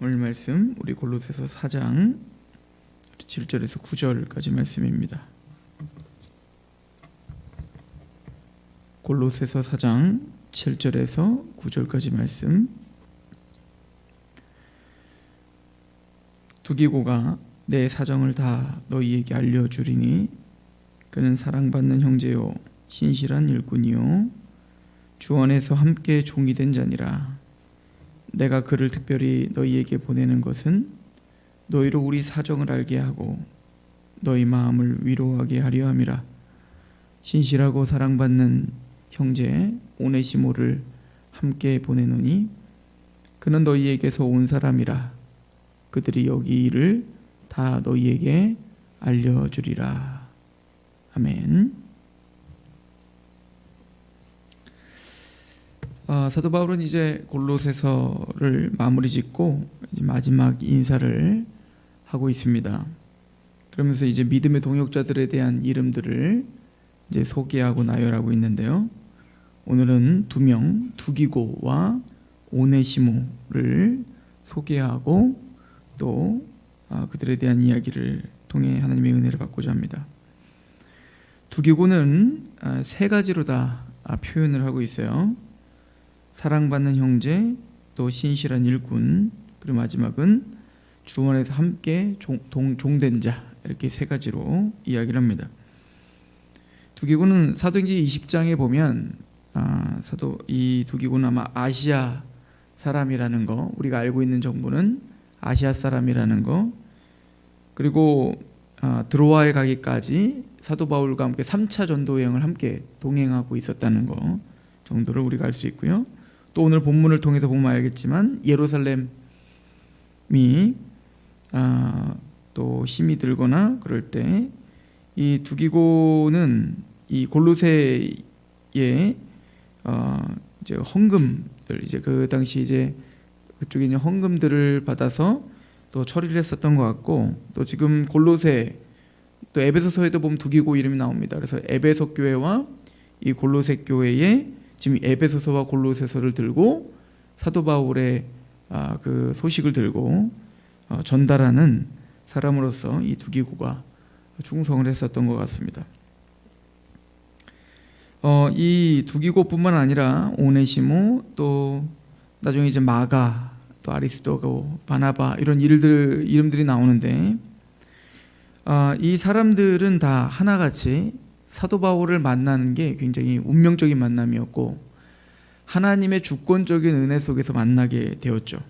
오늘 말씀 우리 골로새서 4장 7절에서 9절까지 말씀입니다. 골로새서 4장 7절에서 9절까지 말씀. 두기고가 내 사정을 다 너희에게 알려 주리니 그는 사랑받는 형제요 신실한 일꾼이요 주 안에서 함께 종이 된 자니라 내가 그를 특별히 너희에게 보내는 것은 너희로 우리 사정을 알게 하고 너희 마음을 위로하게 하려 함이라. 신실하고 사랑받는 형제 오네시모를 함께 보내노니 그는 너희에게서 온 사람이라. 그들이 여기 일을 다 너희에게 알려주리라. 아멘. 아, 사도 바울은 이제 골로새서를 마무리 짓고 마지막 인사를 하고 있습니다. 그러면서 이제 믿음의 동역자들에 대한 이름들을 이제 소개하고 나열하고 있는데요. 오늘은 두 명, 두기고와 오네시모를 소개하고 또 아, 그들에 대한 이야기를 통해 하나님의 은혜를 받고자 합니다. 두기고는 아, 세 가지로 다 아, 표현을 하고 있어요. 사랑받는 형제, 또 신실한 일꾼, 그리고 마지막은 주원에서 함께 종, 동, 종된 자 이렇게 세 가지로 이야기를 합니다. 두기고는 사도행전 20장에 보면 아, 사도 이 두기고는 아마 아시아 사람이라는 거 우리가 알고 있는 정보는 아시아 사람이라는 거 그리고 아, 드로아에 가기까지 사도 바울과 함께 3차 전도 여행을 함께 동행하고 있었다는 거 정도를 우리가 알 수 있고요. 또 오늘 본문을 통해서 보면 알겠지만 예루살렘이 아, 또 힘이 들거나 그럴 때 이 두기고는 이 골로새의 어, 이제 헌금들 이제 그 당시 이제 그쪽에 있는 헌금들을 받아서 또 처리를 했었던 것 같고 또 지금 골로새 또 에베소서에도 보면 두기고 이름이 나옵니다. 그래서 에베소 교회와 이 골로새 교회에 지금 에베소서와 골로새서를 들고 사도 바울의 아, 그 소식을 들고 어, 전달하는 사람으로서 이 두기고가 충성을 했었던 것 같습니다. 어, 이 두기고뿐만 아니라 오네시모 또 나중에 이제 마가 또 아리스도고 바나바 이런 이름들 이름들이 나오는데 아, 이 사람들은 다 하나같이 사도 바울을 만나는 게 굉장히 운명적인 만남이었고 하나님의 주권적인 은혜 속에서 만나게 되었죠.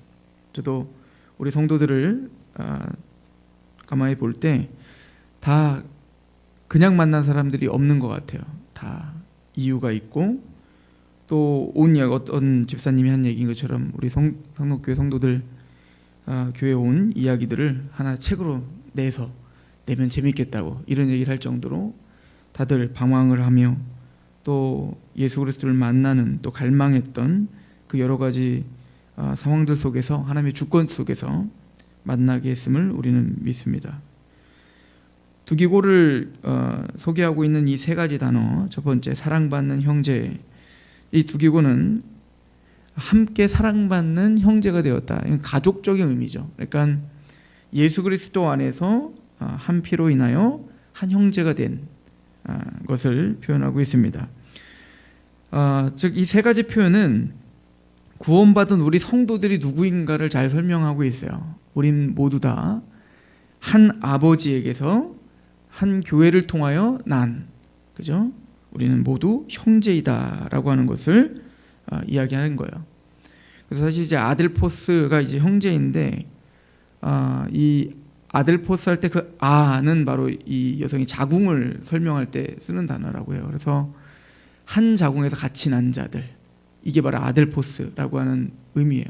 저도 우리 성도들을 아, 가만히 볼 때 다 그냥 만난 사람들이 없는 것 같아요. 다 이유가 있고 또 온 어떤 집사님이 한 얘기인 것처럼 우리 성, 성록교회 성도들 아, 교회 온 이야기들을 하나 책으로 내서 내면 재밌겠다고 이런 얘기를 할 정도로 다들 방황을 하며 또 예수 그리스도를 만나는 또 갈망했던 그 여러 가지 아, 상황들 속에서 하나님의 주권 속에서 만나게 했음을 우리는 믿습니다. 두기고를 어, 소개하고 있는 이 세 가지 단어 첫 번째 사랑받는 형제 이 두기고는 함께 사랑받는 형제가 되었다. 가족적인 의미죠. 그러니까 예수 그리스도 안에서 아, 한 피로 인하여 한 형제가 된 아, 것을 표현하고 있습니다. 아, 즉이 세 가지 표현은 구원받은 우리 성도들이 누구인가를 잘 설명하고 있어요. 우린 모두 다 한 아버지에게서 한 교회를 통하여 난 그죠? 우리는 모두 형제이다라고 하는 것을 어, 이야기하는 거예요. 그래서 사실 이제 아들 포스가 이제 형제인데 어, 이 아들 포스 할 때 그 아는 바로 이 여성이 자궁을 설명할 때 쓰는 단어라고 해요. 그래서 한 자궁에서 같이 난 자들 이게 바로 아들 포스라고 하는 의미예요.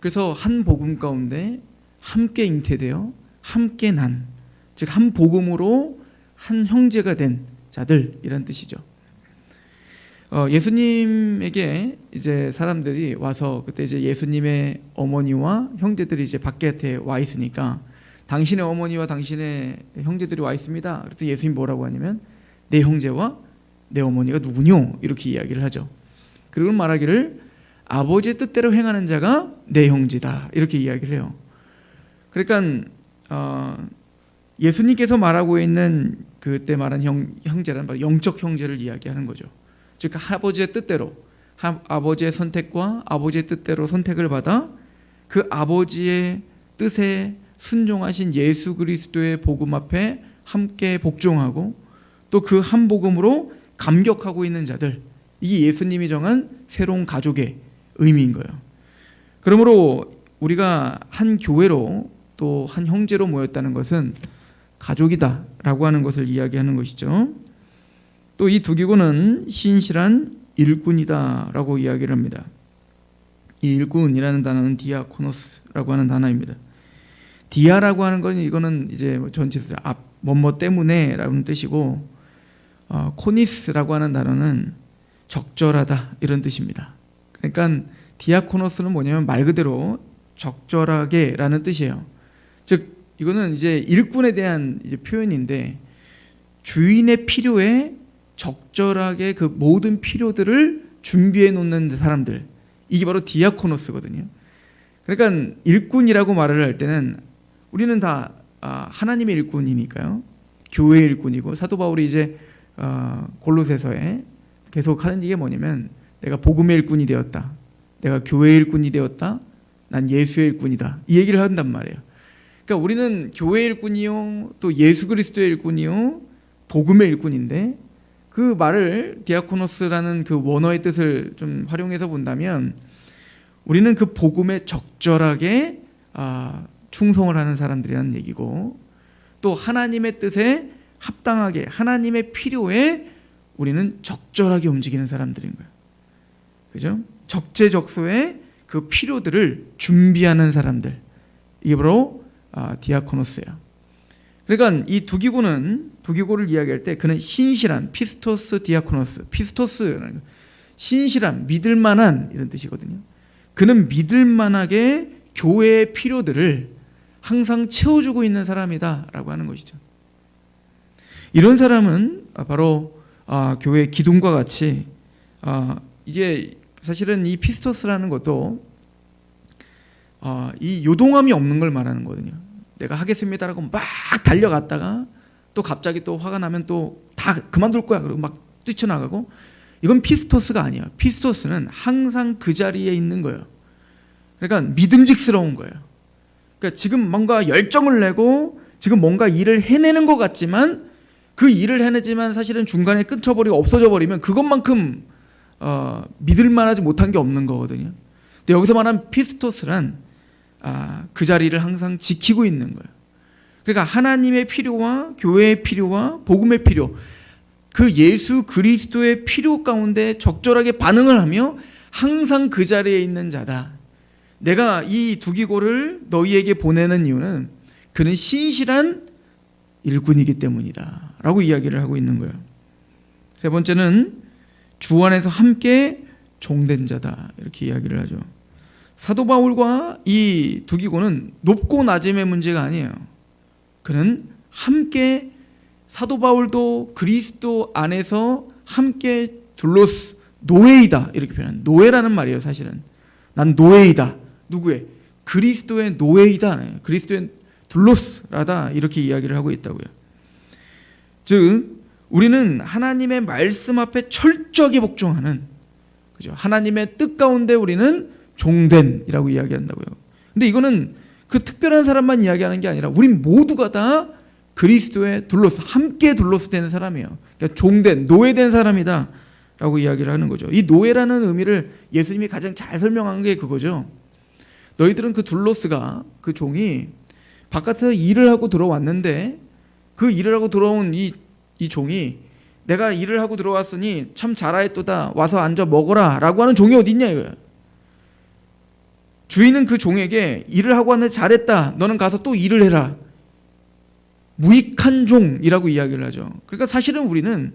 그래서 한 복음 가운데 함께 잉태되어 함께 난 즉 한 복음으로 한 형제가 된 자들 이런 뜻이죠. 어, 예수님에게 이제 사람들이 와서 그때 이제 예수님의 어머니와 형제들이 이제 밖에 와 있으니까 당신의 어머니와 당신의 형제들이 와 있습니다. 그래서 예수님 뭐라고 하냐면 내 형제와 내 어머니가 누구뇨 이렇게 이야기를 하죠. 그리고 말하기를 아버지의 뜻대로 행하는 자가 내 형제다 이렇게 이야기를 해요. 그러니까 어, 예수님께서 말하고 있는 그때 말한 형, 형제란 바로 영적 형제를 이야기하는 거죠. 즉 아버지의 뜻대로 하, 아버지의 선택과 아버지의 뜻대로 선택을 받아 그 아버지의 뜻에 순종하신 예수 그리스도의 복음 앞에 함께 복종하고 또 그 한 복음으로 감격하고 있는 자들 이게 예수님이 정한 새로운 가족의 의미인 거예요. 그러므로 우리가 한 교회로 또 한 형제로 모였다는 것은 가족이다라고 하는 것을 이야기하는 것이죠. 또 이 두 기구는 신실한 일꾼이다라고 이야기를 합니다. 이 일꾼이라는 단어는 디아코노스라고 하는 단어입니다. 디아라고 하는 건 이거는 이제 전체에서 앞 뭐뭐 때문에라는 뜻이고 어, 코니스라고 하는 단어는 적절하다 이런 뜻입니다. 그러니까 디아코노스는 뭐냐면 말 그대로 적절하게라는 뜻이에요. 즉 이거는 이제 일꾼에 대한 이제 표현인데 주인의 필요에 적절하게 그 모든 필요들을 준비해 놓는 사람들 이게 바로 디아코노스거든요. 그러니까 일꾼이라고 말을 할 때는 우리는 다 아, 하나님의 일꾼이니까요. 교회 일꾼이고 사도 바울이 이제 어, 골로새서에 계속 하는 얘기가 뭐냐면 내가 복음의 일꾼이 되었다. 내가 교회 일꾼이 되었다. 난 예수의 일꾼이다. 이 얘기를 한단 말이에요. 그러니까 우리는 교회 일꾼이요, 또 예수 그리스도의 일꾼이요, 복음의 일꾼인데 그 말을 디아코노스라는 그 원어의 뜻을 좀 활용해서 본다면 우리는 그 복음에 적절하게 아, 충성을 하는 사람들이라는 얘기고 또 하나님의 뜻에 합당하게 하나님의 필요에 우리는 적절하게 움직이는 사람들인 거예요. 그죠? 적재적소에 그 필요들을 준비하는 사람들. 이게 바로 아, 디아코노스예요. 그러니까 이 두 기구는 두 기구를 이야기할 때 그는 신실한 피스토스 디아코노스 피스토스라는 거. 신실한 믿을 만한 이런 뜻이거든요. 그는 믿을 만하게 교회의 필요들을 항상 채워주고 있는 사람이다 라고 하는 것이죠. 이런 사람은 바로 아, 교회 기둥과 같이 아, 이게 사실은 이 피스토스라는 것도 아, 이 요동함이 없는 걸 말하는 거거든요. 내가 하겠습니다라고 막 달려갔다가 또 갑자기 또 화가 나면 또 다 그만둘 거야 그리고 막 뛰쳐나가고 이건 피스토스가 아니야. 피스토스는 항상 그 자리에 있는 거예요. 그러니까 믿음직스러운 거예요. 그러니까 지금 뭔가 열정을 내고 지금 뭔가 일을 해내는 것 같지만 그 일을 해내지만 사실은 중간에 끊쳐버리고 없어져 버리면 그것만큼 어, 믿을 만하지 못한 게 없는 거거든요. 근데 여기서 말하는 피스토스란 아, 그 자리를 항상 지키고 있는 거예요. 그러니까 하나님의 필요와 교회의 필요와 복음의 필요, 그 예수 그리스도의 필요 가운데 적절하게 반응을 하며 항상 그 자리에 있는 자다. 내가 이 두기고를 너희에게 보내는 이유는 그는 신실한 일꾼이기 때문이다. 라고 이야기를 하고 있는 거예요. 세 번째는 주 안에서 함께 종된 자다. 이렇게 이야기를 하죠. 사도 바울과 이 두기고는 높고 낮음의 문제가 아니에요. 그는 함께 사도 바울도 그리스도 안에서 함께 둘로스 노예이다 이렇게 표현한 노예라는 말이에요 사실은 난 노예이다 누구의 그리스도의 노예이다 그리스도의 둘로스라다 이렇게 이야기를 하고 있다고요 즉 우리는 하나님의 말씀 앞에 철저하게 복종하는 그죠 하나님의 뜻 가운데 우리는 종된이라고 이야기한다고요 근데 이거는 그 특별한 사람만 이야기하는 게 아니라 우린 모두가 다 그리스도의 둘로스 함께 둘로스 되는 사람이에요. 그러니까 종된 노예된 사람이다라고 이야기를 하는 거죠. 이 노예라는 의미를 예수님이 가장 잘 설명한 게 그거죠. 너희들은 그 둘로스가 그 종이 바깥에서 일을 하고 들어왔는데 그 일을 하고 들어온 이, 이 종이 내가 일을 하고 들어왔으니 참 잘하였도다 와서 앉아 먹어라 라고 하는 종이 어디 있냐 이거야. 주인은 그 종에게 일을 하고 왔는데 잘했다. 너는 가서 또 일을 해라. 무익한 종이라고 이야기를 하죠. 그러니까 사실은 우리는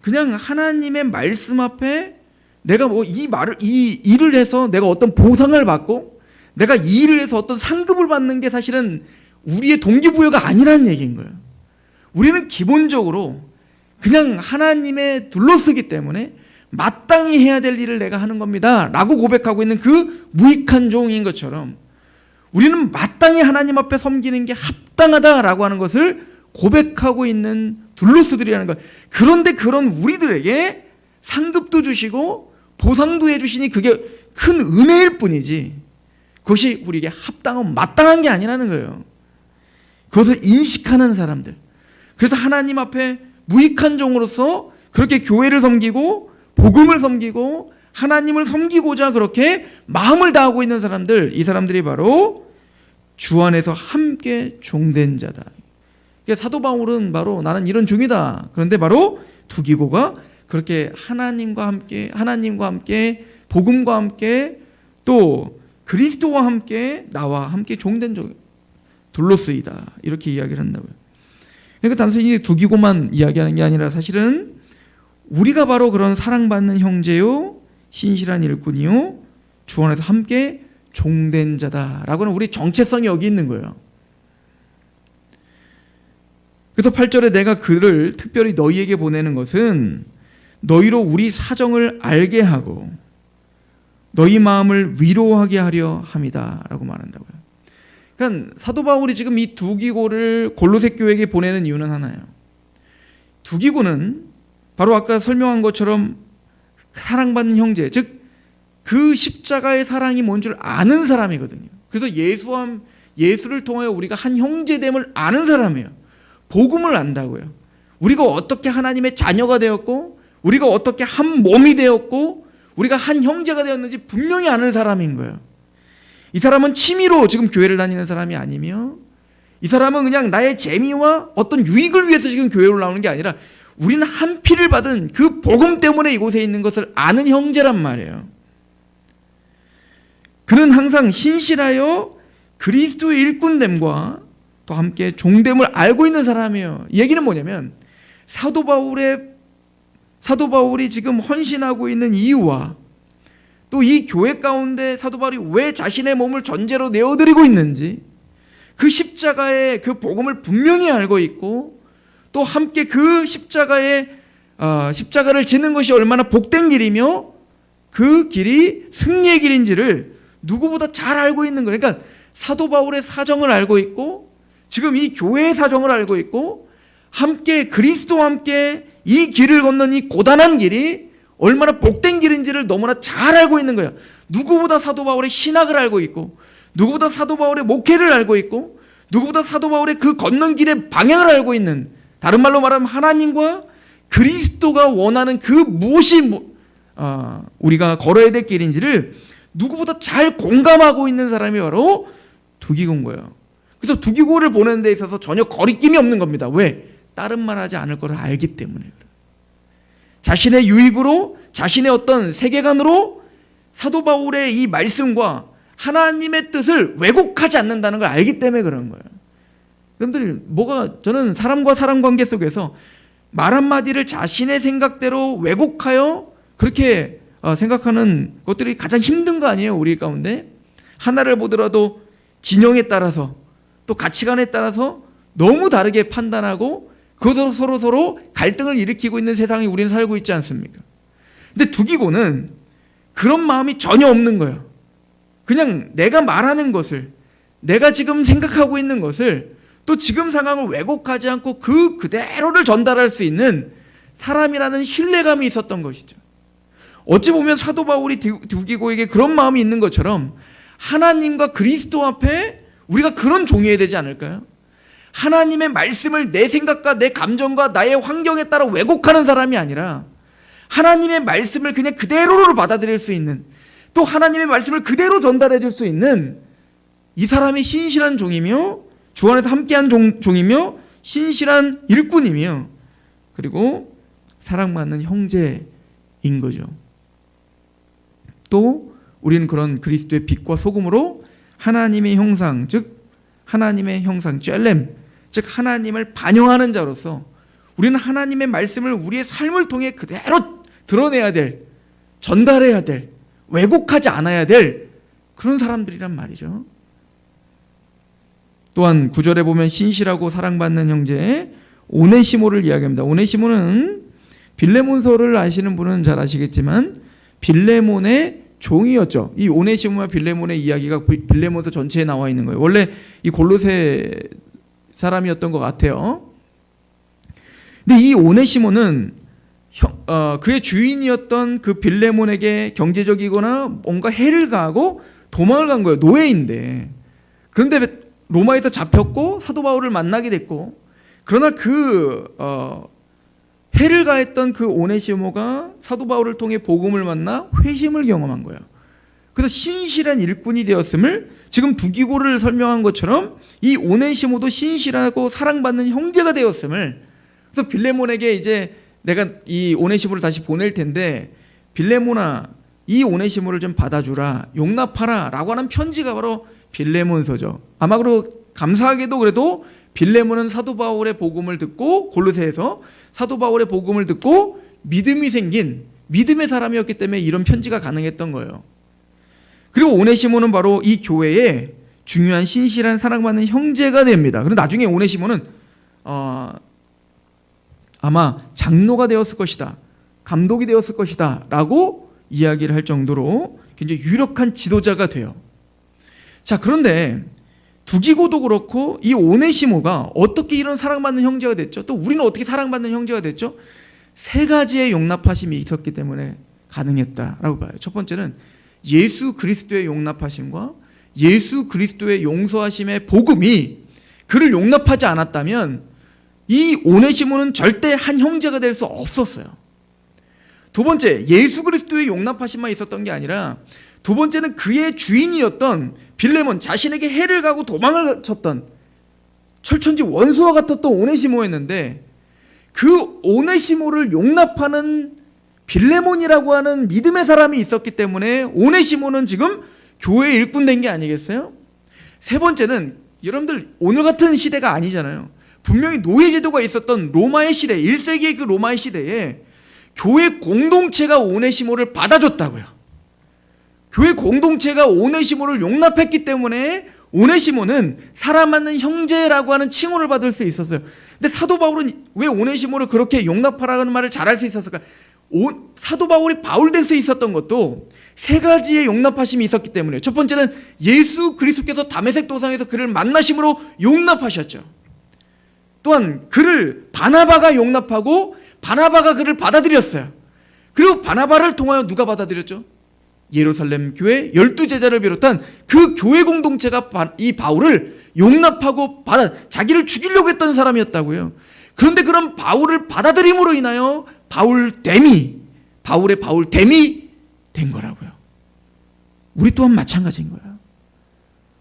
그냥 하나님의 말씀 앞에 내가 뭐 이 말을 이 일을 해서 내가 어떤 보상을 받고 내가 이 일을 해서 어떤 상급을 받는 게 사실은 우리의 동기부여가 아니라는 얘기인 거예요. 우리는 기본적으로 그냥 하나님의 둘러쓰기 때문에 마땅히 해야 될 일을 내가 하는 겁니다. 라고 고백하고 있는 그 무익한 종인 것처럼 우리는 마땅히 하나님 앞에 섬기는 게 합당하다라고 하는 것을 고백하고 있는 둘로스들이라는 것. 그런데 그런 우리들에게 상급도 주시고 보상도 해주시니 그게 큰 은혜일 뿐이지. 그것이 우리에게 합당한 마땅한 게 아니라는 거예요. 그것을 인식하는 사람들. 그래서 하나님 앞에 무익한 종으로서 그렇게 교회를 섬기고 복음을 섬기고 하나님을 섬기고자 그렇게 마음을 다하고 있는 사람들, 이 사람들이 바로 주 안에서 함께 종된 자다. 그러니까 사도 바울은 바로 나는 이런 종이다. 그런데 바로 두기고가 그렇게 하나님과 함께 하나님과 함께 복음과 함께 또 그리스도와 함께 나와 함께 종된 종 둘로스이다. 이렇게 이야기를 한다고요. 그러니까 단순히 두기고만 이야기하는 게 아니라 사실은 우리가 바로 그런 사랑받는 형제요, 신실한 일꾼이요, 주 안에서 함께 종된 자다라고는 우리 정체성이 여기 있는 거예요. 그래서 8절에 내가 그를 특별히 너희에게 보내는 것은 너희로 우리 사정을 알게 하고 너희 마음을 위로하게 하려 함이다라고 말한다고요. 그러니까 사도 바울이 지금 이 두기고를 골로새 교회에게 보내는 이유는 하나예요. 두기고는 바로 아까 설명한 것처럼 사랑받는 형제, 즉 그 십자가의 사랑이 뭔 줄 아는 사람이거든요. 그래서 예수함 예수를 통하여 우리가 한 형제됨을 아는 사람이에요. 복음을 안다고요. 우리가 어떻게 하나님의 자녀가 되었고 우리가 어떻게 한 몸이 되었고 우리가 한 형제가 되었는지 분명히 아는 사람인 거예요. 이 사람은 취미로 지금 교회를 다니는 사람이 아니며 이 사람은 그냥 나의 재미와 어떤 유익을 위해서 지금 교회로 나오는 게 아니라 우리는 한 피를 받은 그 복음 때문에 이곳에 있는 것을 아는 형제란 말이에요. 그는 항상 신실하여 그리스도의 일꾼됨과 또 함께 종됨을 알고 있는 사람이에요. 얘기는 뭐냐면 사도 바울의 사도 바울이 지금 헌신하고 있는 이유와 또 이 교회 가운데 사도 바울이 왜 자신의 몸을 전제로 내어드리고 있는지 그 십자가의 그 복음을 분명히 알고 있고 또 함께 그 십자가의 어, 십자가를 지는 것이 얼마나 복된 길이며 그 길이 승리의 길인지를 누구보다 잘 알고 있는 거예요. 그러니까 사도 바울의 사정을 알고 있고 지금 이 교회의 사정을 알고 있고 함께 그리스도와 함께 이 길을 걷는 이 고단한 길이 얼마나 복된 길인지를 너무나 잘 알고 있는 거예요. 누구보다 사도 바울의 신학을 알고 있고 누구보다 사도 바울의 목회를 알고 있고 누구보다 사도 바울의 그 걷는 길의 방향을 알고 있는 다른 말로 말하면 하나님과 그리스도가 원하는 그 무엇이 뭐, 어, 우리가 걸어야 될 길인지를 누구보다 잘 공감하고 있는 사람이 바로 두기고인 거예요. 그래서 두기고를 보내는 데 있어서 전혀 거리낌이 없는 겁니다. 왜? 다른 말 하지 않을 것을 알기 때문에 그래요. 자신의 유익으로 자신의 어떤 세계관으로 사도 바울의 이 말씀과 하나님의 뜻을 왜곡하지 않는다는 걸 알기 때문에 그런 거예요. 여러분들 뭐가 저는 사람과 사람 관계 속에서 말 한마디를 자신의 생각대로 왜곡하여 그렇게 어, 생각하는 것들이 가장 힘든 거 아니에요 우리 가운데 하나를 보더라도 진영에 따라서 또 가치관에 따라서 너무 다르게 판단하고 그것으로 서로 서로 갈등을 일으키고 있는 세상에 우리는 살고 있지 않습니까? 근데 두기고는 그런 마음이 전혀 없는 거예요. 그냥 내가 말하는 것을 내가 지금 생각하고 있는 것을 또 지금 상황을 왜곡하지 않고 그 그대로를 전달할 수 있는 사람이라는 신뢰감이 있었던 것이죠. 어찌 보면 사도 바울이 두기고에게 그런 마음이 있는 것처럼 하나님과 그리스도 앞에 우리가 그런 종이어야 되지 않을까요? 하나님의 말씀을 내 생각과 내 감정과 나의 환경에 따라 왜곡하는 사람이 아니라 하나님의 말씀을 그냥 그대로로 받아들일 수 있는 또 하나님의 말씀을 그대로 전달해 줄 수 있는 이 사람이 신실한 종이며 주 안에서 함께한 종, 종이며 신실한 일꾼이며 그리고 사랑받는 형제인 거죠. 또 우리는 그런 그리스도의 빛과 소금으로 하나님의 형상, 즉 하나님의 형상, 젤렘, 즉 하나님을 반영하는 자로서 우리는 하나님의 말씀을 우리의 삶을 통해 그대로 드러내야 될, 전달해야 될, 왜곡하지 않아야 될 그런 사람들이란 말이죠. 또한 구절에 보면 신실하고 사랑받는 형제 오네시모를 이야기합니다. 오네시모는 빌레몬서를 아시는 분은 잘 아시겠지만 빌레몬의 종이었죠. 이 오네시모와 빌레몬의 이야기가 빌- 빌레몬서 전체에 나와 있는 거예요. 원래 이 골로새 사람이었던 것 같아요. 근데 이 오네시모는 형- 어, 그의 주인이었던 그 빌레몬에게 경제적이거나 뭔가 해를 가하고 도망을 간 거예요. 노예인데. 그런데 로마에서 잡혔고 사도 바울을 만나게 됐고 그러나 그 어, 해를 가했던 그 오네시모가 사도 바울을 통해 복음을 만나 회심을 경험한 거예요. 그래서 신실한 일꾼이 되었음을 지금 두기고를 설명한 것처럼 이 오네시모도 신실하고 사랑받는 형제가 되었음을 그래서 빌레몬에게 이제 내가 이 오네시모를 다시 보낼 텐데 빌레몬아 이 오네시모를 좀 받아주라 용납하라라고 하는 편지가 바로 빌레몬서죠. 아마 그로 감사하게도 그래도 빌레몬은 사도 바울의 복음을 듣고 골로새에서 사도 바울의 복음을 듣고 믿음이 생긴 믿음의 사람이었기 때문에 이런 편지가 가능했던 거예요. 그리고 오네시모는 바로 이 교회에 중요한 신실한 사랑받는 형제가 됩니다. 그리고 나중에 오네시모는 어, 아마 장로가 되었을 것이다. 감독이 되었을 것이다. 라고 이야기를 할 정도로 굉장히 유력한 지도자가 돼요. 자, 그런데 두기고도 그렇고 이 오네시모가 어떻게 이런 사랑받는 형제가 됐죠? 또 우리는 어떻게 사랑받는 형제가 됐죠? 세 가지의 용납하심이 있었기 때문에 가능했다라고 봐요. 첫 번째는 예수 그리스도의 용납하심과 예수 그리스도의 용서하심의 복음이 그를 용납하지 않았다면 이 오네시모는 절대 한 형제가 될 수 없었어요. 두 번째, 예수 그리스도의 용납하심만 있었던 게 아니라 두 번째는 그의 주인이었던 빌레몬 자신에게 해를 가고 도망을 쳤던 철천지 원수와 같았던 오네시모였는데 그 오네시모를 용납하는 빌레몬이라고 하는 믿음의 사람이 있었기 때문에 오네시모는 지금 교회 일꾼 된 게 아니겠어요? 세 번째는 여러분들 오늘 같은 시대가 아니잖아요. 분명히 노예 제도가 있었던 로마의 시대, 1세기의 그 로마의 시대에 교회 공동체가 오네시모를 받아줬다고요. 교회 공동체가 오네시모를 용납했기 때문에 오네시모는 사람 맞는 형제라고 하는 칭호를 받을 수 있었어요. 근데 사도 바울은 왜 오네시모를 그렇게 용납하라는 말을 잘할 수 있었을까? 오, 사도 바울이 바울 될수 있었던 것도 세 가지의 용납하심이 있었기 때문에 첫 번째는 예수 그리스도께서 담에색 도상에서 그를 만나심으로 용납하셨죠. 또한 그를 바나바가 용납하고 바나바가 그를 받아들였어요. 그리고 바나바를 통하여 누가 받아들였죠? 예루살렘 교회 열두 제자를 비롯한 그 교회 공동체가 바- 이 바울을 용납하고 받아 자기를 죽이려고 했던 사람이었다고요. 그런데 그런 바울을 받아들임으로 인하여 바울 됨이 바울의 바울 됨이 된 거라고요. 우리 또한 마찬가지인 거예요.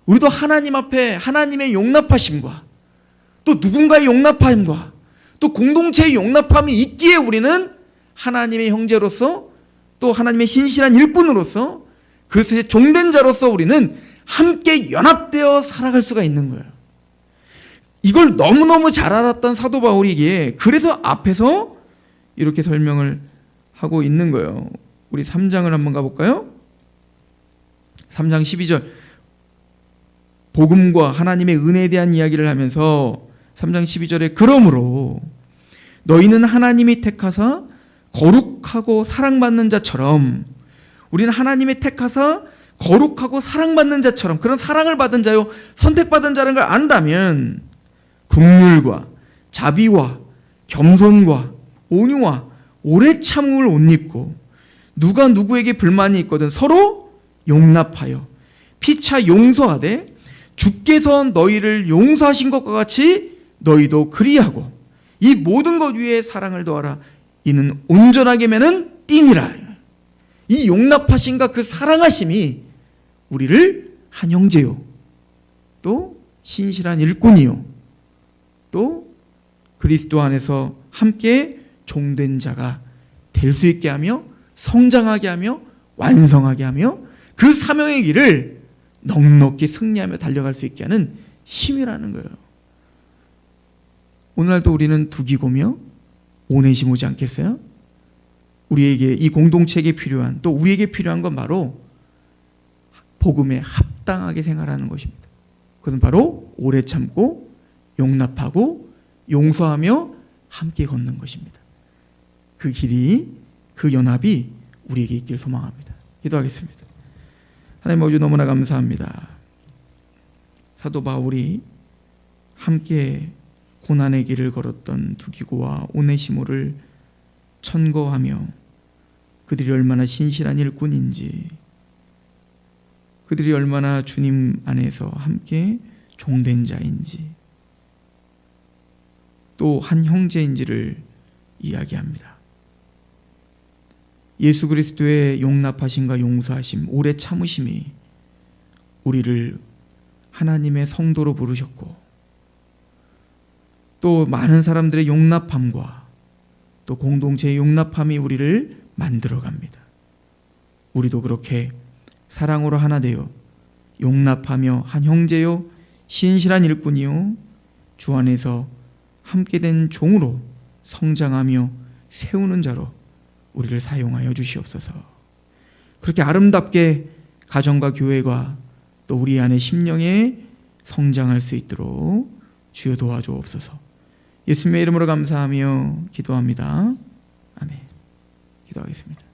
우리도 하나님 앞에 하나님의 용납하심과 또 누군가의 용납함과 또 공동체의 용납함이 있기에 우리는 하나님의 형제로서 또 하나님의 신실한 일꾼으로서 그리스도의 종된 자로서 우리는 함께 연합되어 살아갈 수가 있는 거예요. 이걸 너무너무 잘 알았던 사도 바울이기에 그래서 앞에서 이렇게 설명을 하고 있는 거예요. 우리 3장을 한번 가볼까요? 3장 12절 복음과 하나님의 은혜에 대한 이야기를 하면서 3장 12절에 그러므로 너희는 하나님이 택하사 거룩하고 사랑받는 자처럼 우리는 하나님이 택하사 거룩하고 사랑받는 자처럼 그런 사랑을 받은 자요 선택받은 자라는 걸 안다면 국률과 자비와 겸손과 온유와 오래 참음을 옷 입고 누가 누구에게 불만이 있거든 서로 용납하여 피차 용서하되 주께서 너희를 용서하신 것과 같이 너희도 그리하고 이 모든 것 위에 사랑을 더하라. 이는 온전하게 매는 띠니라. 이 용납하심과 그 사랑하심이 우리를 한 형제요. 또 신실한 일꾼이요. 또 그리스도 안에서 함께 종된 자가 될 수 있게 하며 성장하게 하며 완성하게 하며 그 사명의 길을 넉넉히 승리하며 달려갈 수 있게 하는 힘이라는 거예요. 오늘날도 우리는 두기고며 오네시모지 않겠어요? 우리에게 이 공동체에게 필요한 또 우리에게 필요한 건 바로 복음에 합당하게 생활하는 것입니다. 그것은 바로 오래 참고 용납하고 용서하며 함께 걷는 것입니다. 그 길이 그 연합이 우리에게 있길 소망합니다. 기도하겠습니다. 하나님 아버지 너무나 감사합니다. 사도 바울이 함께 고난의 길을 걸었던 두기고와 오네시모를 천거하며 그들이 얼마나 신실한 일꾼인지 그들이 얼마나 주님 안에서 함께 종된 자인지 또 한 형제인지를 이야기합니다. 예수 그리스도의 용납하심과 용서하심, 오래 참으심이 우리를 하나님의 성도로 부르셨고 또 많은 사람들의 용납함과 또 공동체의 용납함이 우리를 만들어 갑니다. 우리도 그렇게 사랑으로 하나 되어 용납하며 한 형제요 신실한 일꾼이요 주 안에서 함께 된 종으로 성장하며 세우는 자로 우리를 사용하여 주시옵소서. 그렇게 아름답게 가정과 교회가 또 우리 안에 심령에 성장할 수 있도록 주여 도와주옵소서. 예수님의 이름으로 감사하며 기도합니다. 아멘. 기도하겠습니다.